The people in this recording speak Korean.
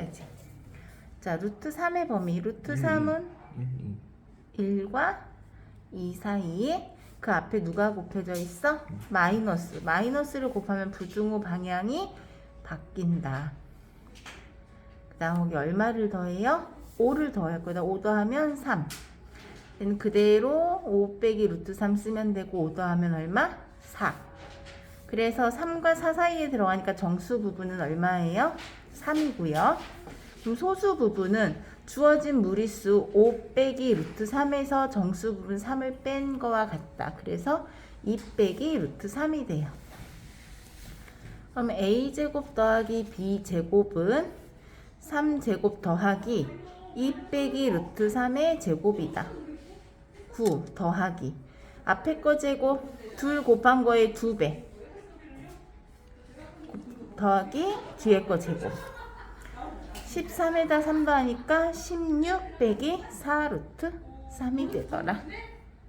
써야지. 자, 루트 3의 범위. 루트 3은 1, 2. 1과 2 사이에 그 앞에 누가 곱해져 있어? 마이너스. 마이너스를 곱하면 부등호 방향이 바뀐다. 그 다음 거기 얼마를 더해요? 5를 더할 거다. 5 더하면 3. 얘는 그대로 5 빼기 루트 3 쓰면 되고 5 더하면 얼마? 4. 그래서 3과 4 사이에 들어가니까 정수 부분은 얼마예요? 3이고요. 그럼 소수 부분은 주어진 무리수 5 빼기 루트 3에서 정수 부분 3을 뺀 거와 같다. 그래서 2 빼기 루트 3이 돼요. 그럼 a제곱 더하기 b제곱은 3제곱 더하기 2 빼기 루트 3의 제곱이다. 9 더하기 앞에 거 제곱 둘 곱한 거의 2배 더하기 뒤에 거 제곱 13에다 3 더하니까 16 빼기 4 루트 3이 되더라.